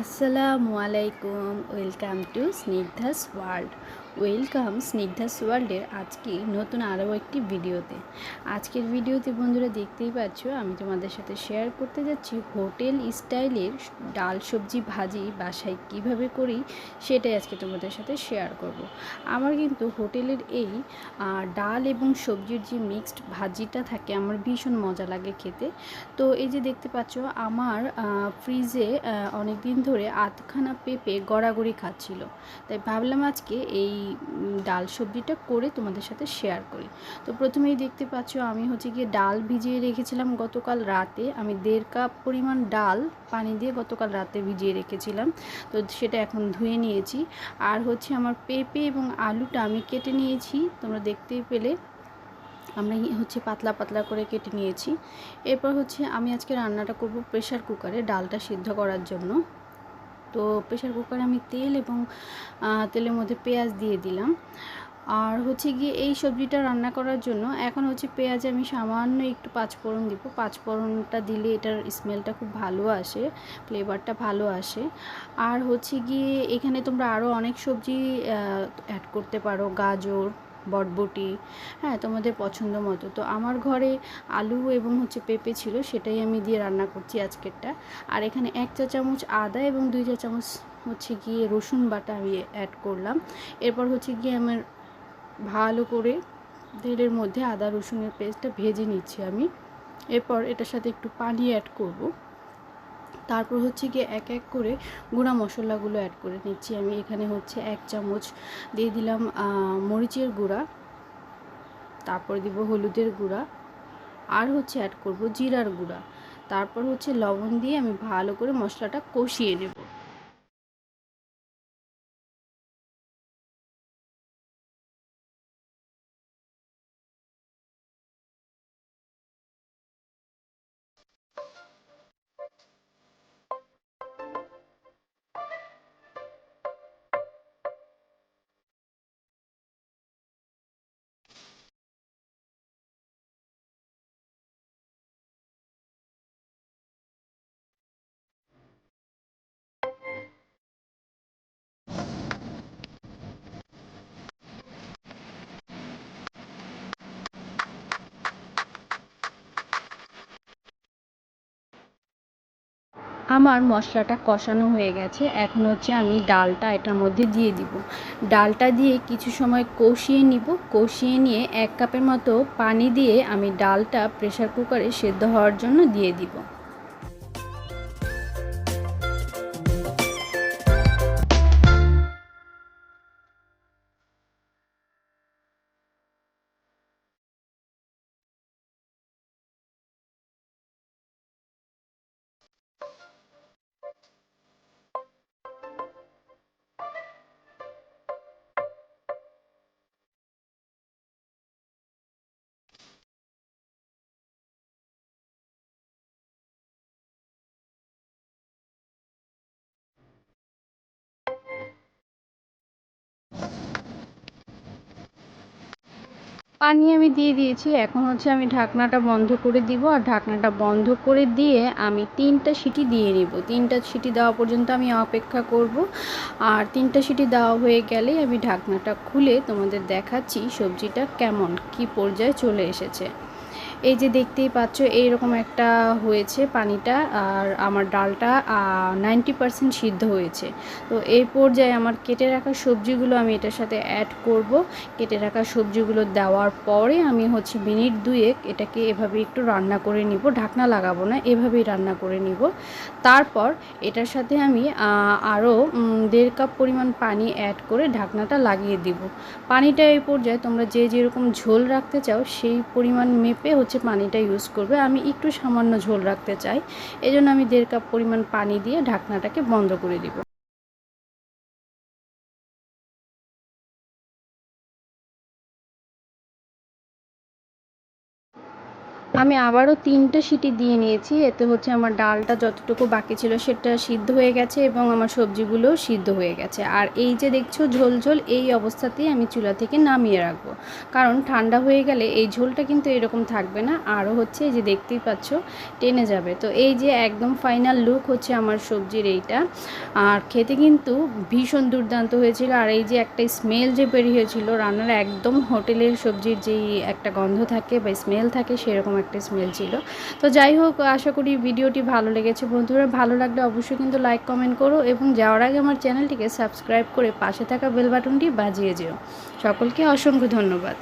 আসসালামু আলাইকুম welcome to Snigdha's world. Welcome Snigdha's ওয়ার্ল্ডের আজকে নতুন আরও একটি ভিডিওতে। আজকের ভিডিওতে বন্ধুরা দেখতেই পাচ্ছ, আমি তোমাদের সাথে শেয়ার করতে যাচ্ছি হোটেল স্টাইলের ডাল সবজি ভাজি বাসায় কীভাবে করি সেটাই আজকে তোমাদের সাথে শেয়ার করব। আমার কিন্তু হোটেলের এই ডাল এবং সবজির যে মিক্সড ভাজিটা থাকে আমার ভীষণ মজা লাগে খেতে। তো এই যে দেখতে পাচ্ছ, আমার ফ্রিজে অনেক দিন ধরে আধখানা পেঁপে গড়াগড়ি খাচ্ছিল। তাই ভাবলাম আজকে এই ডাল সবজিটা করে তোমাদের সাথে শেয়ার করি। তো প্রথমেই দেখতে পাচ্ছ আমি হচ্ছে গিয়ে ডাল ভিজিয়ে রেখেছিলাম গতকাল রাতে। আমি দেড় কাপ পরিমাণ ডাল পানি দিয়ে গতকাল রাতে ভিজিয়ে রেখেছিলাম। তো সেটা এখন ধুয়ে নিয়েছি। আর হচ্ছে আমার পেঁপে এবং আলুটা আমি কেটে নিয়েছি। তোমরা দেখতেই পেলে আমরা হচ্ছে পাতলা পাতলা করে কেটে নিয়েছি। এরপর হচ্ছে আমি আজকে রান্নাটা করব প্রেশার কুকারে ডালটা সিদ্ধ করার জন্য। তো প্রেশার কুকারে আমি তেল এবং তেলের মধ্যে পেঁয়াজ দিয়ে দিলাম। আর হচ্ছে গিয়ে এই সবজিটা রান্না করার জন্য এখন হচ্ছে পেঁয়াজে আমি সামান্য একটু পাঁচফোড়ন দিব। পাঁচফোড়নটা দিলে এটার স্মেলটা খুব ভালো আসে ফ্লেভারটা ভালো আসে। আর হচ্ছে গিয়ে এখানে তোমরা আরও অনেক সবজি অ্যাড করতে পারো, গাজর বটবটি হ্যাঁ তোমাদের পছন্দ মতো। তো আমার ঘরে আলু এবং হচ্ছে পেঁপে ছিল, সেটাই আমি দিয়ে রান্না করছি আজকেরটা। আর এখানে এক চা চামচ আদা এবং দুই চা চামচ হচ্ছে গিয়ে রসুন বাটা আমি অ্যাড করলাম। এরপর হচ্ছে গিয়ে আমার ভালো করে তেলের মধ্যে আদা রসুনের পেস্টটা ভেজে নিচ্ছি আমি। এরপর এটার সাথে একটু পানি অ্যাড করব। তারপর হচ্ছে গিয়ে এক এক করে গুঁড়া মশলাগুলো অ্যাড করে নিচ্ছি। আমি এখানে হচ্ছে এক চামচ দিয়ে দিলাম মরিচের গুঁড়া, তারপর দিব হলুদের গুঁড়া, আর হচ্ছে অ্যাড করব জিরার গুঁড়া। তারপর হচ্ছে লবণ দিয়ে আমি ভালো করে মশলাটা কষিয়ে নেব। আমার মশলাটা কষানো হয়ে গেছে। এখন হচ্ছে আমি ডালটা এটার মধ্যে দিয়ে দিব। ডালটা দিয়ে কিছু সময় কষিয়ে নিব। কষিয়ে নিয়ে এক কাপের মতো পানি দিয়ে আমি ডালটা প্রেশার কুকারে সেদ্ধ হওয়ার জন্য দিয়ে দিব। পানি আমি দিয়ে দিয়েছি। এখন হচ্ছে আমি ঢাকনাটা বন্ধ করে দিব আর ঢাকনাটা বন্ধ করে দিয়ে আমি তিনটা সিটি দিয়ে নিব। তিনটা সিটি দেওয়া পর্যন্ত আমি অপেক্ষা করব। আর তিনটা সিটি দেওয়া হয়ে গেলেই আমি ঢাকনাটা খুলে তোমাদের দেখাচ্ছি সবজিটা কেমন, কি পর্যায়ে চলে এসেছে। এই যে দেখতেই পাচ্ছ, এইরকম একটা হয়েছে পানিটা আর আমার ডালটা নাইনটি পারসেন্ট সিদ্ধ হয়েছে। তো এই পর্যায়ে আমার কেটে রাখা সবজিগুলো আমি এটার সাথে অ্যাড করব। কেটে রাখা সবজিগুলো দেওয়ার পরে আমি হচ্ছে মিনিট দুয়েক এটাকে এভাবে একটু রান্না করে নিব। ঢাকনা লাগাবো না, এভাবেই রান্না করে নিব। তারপর এটার সাথে আমি আরও দেড় কাপ পরিমাণ পানি অ্যাড করে ঢাকনাটা লাগিয়ে দিব। পানিটা এই পর্যায়ে তোমরা যে যেরকম ঝোল রাখতে চাও, সেই পরিমাণ মেপে হচ্ছে পানিটা ইউজ করবে। আমি একটু সামান্য ঝোল রাখতে চাই। এই জন্য আমি দেড় কাপ পরিমাণ পানি দিয়ে ঢাকনাটাকে বন্ধ করে দিব। আমি আবারও তিনটে সিটি দিয়ে নিয়েছি। এতে হচ্ছে আমার ডালটা যতটুকু বাকি ছিল সেটা সিদ্ধ হয়ে গেছে এবং আমার সবজিগুলোও সিদ্ধ হয়ে গেছে। আর এই যে দেখছ ঝোল ঝোল, এই অবস্থাতেই আমি চুলা থেকে নামিয়ে রাখব। কারণ ঠান্ডা হয়ে গেলে এই ঝোলটা কিন্তু এরকম থাকবে না। আরও হচ্ছে এই যে দেখতেই পাচ্ছ, টেনে যাবে। তো এই যে একদম ফাইনাল লুক হচ্ছে আমার সবজির এইটা। আর খেতে কিন্তু ভীষণ দুর্দান্ত হয়েছিল। আর এই যে একটা স্মেল যে বেরিয়েছিল, রান্নার একদম হোটেলের সবজির যেই একটা গন্ধ থাকে বা স্মেল থাকে, সেরকম একটা স্মেল ছিল। তো যাই হোক, আশা করি ভিডিওটি ভালো লেগেছে। বন্ধুরা, ভালো লাগলে অবশ্যই কিন্তু লাইক কমেন্ট করো এবং যাওয়ার আগে আমার চ্যানেলটিকে সাবস্ক্রাইব করে পাশে থাকা বেল বাটনটি বাজিয়ে যেও। সকলকে অসংখ্য ধন্যবাদ।